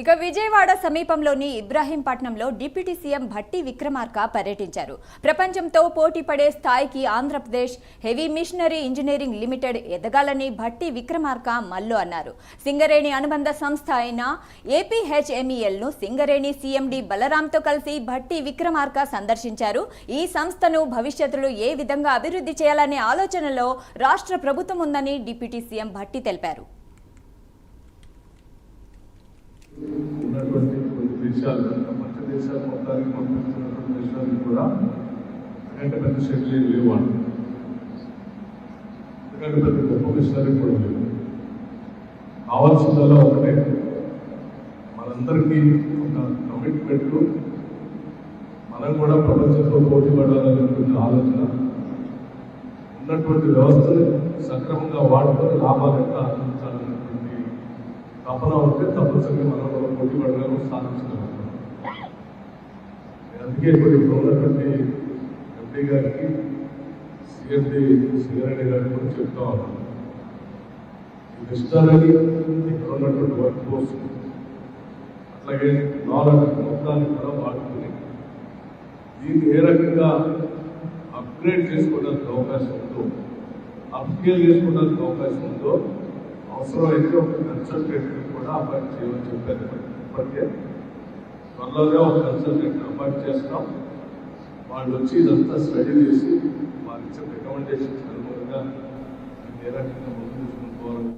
ఇక విజయవాడ సమీపంలోని ఇబ్రాహీంపట్నంలో డిప్యూటీ సీఎం భట్టి విక్రమార్క పర్యటించారు. ప్రపంచంతో పోటీ పడే స్థాయికి Andhra Pradesh heavy machinery engineering limited ఎదగాలని భట్టి విక్రమార్క మల్లు అన్నారు. సింగరేణి అనుబంధ సంస్థ అయిన ఏపీహెచ్ఎంఈఎల్ను సింగరేణి సీఎండి బలరాంతో కలిసి భట్టి విక్రమార్క సందర్శించారు. ఈ సంస్థను భవిష్యత్తులో ఏ విధంగా అభివృద్ధి చేయాలనే ఆలోచనలో రాష్ట్ర ప్రభుత్వం ఉందని డిప్యూటీ సీఎం భట్టి తెలిపారు ఉన్నటువంటి కొన్ని దేశాలు ప్రపంచ దేశాలు మొత్తానికి పంపిస్తున్నటువంటి దేశాలు కూడా ఎందుకంటే పెద్ద శక్తి లేవు వాళ్ళు ఎందుకంటే పెద్ద గొప్ప విషయాలు కూడా లేవు కావాల్సిందల్లా ఒకటే మనందరికీ ఒక కమిట్మెంట్ మనం కూడా ప్రపంచంతో పోటీ పడాలనేటువంటి ఆలోచన ఉన్నటువంటి వ్యవస్థని సక్రమంగా వాడుకొని లాభాలు ఎంత ఆర్జించాలనేటువంటి తపన ఉంటే తప్పనిసరిగా మనం కూడా పోటీ పడగలం అందుకే కొన్ని ఇప్పుడు ఎంపీ గారికి సిఎండి సింగారెడ్డి గారికి కూడా చెప్తా ఉన్నాను ఇష్టాలని ఇక్కడ ఉన్నటువంటి వర్క్ ఫోర్స్ అట్లాగే నాలెడ్జ్ మొత్తాన్ని కూడా వాడుకుని దీన్ని ఏ రకంగా అప్గ్రేడ్ చేసుకోవడానికి అవకాశం ఉందో అప్స్కేల్ చేసుకోవడానికి అవకాశం ఉందో అవసరమైతే ఒక కన్సల్టెంట్ కూడా అపాయింట్ చేయమని చెప్పారు ఇప్పటికే త్వరలోనే ఒక కన్సల్టెంట్ అపాయింట్ చేస్తాం. వాళ్ళు వచ్చి ఇదంతా స్టడీ చేసి వారు ఇచ్చే రికమెండేషన్స్ అనుగుణంగా ఏ రకంగా ముందు తీసుకుని పోవాలి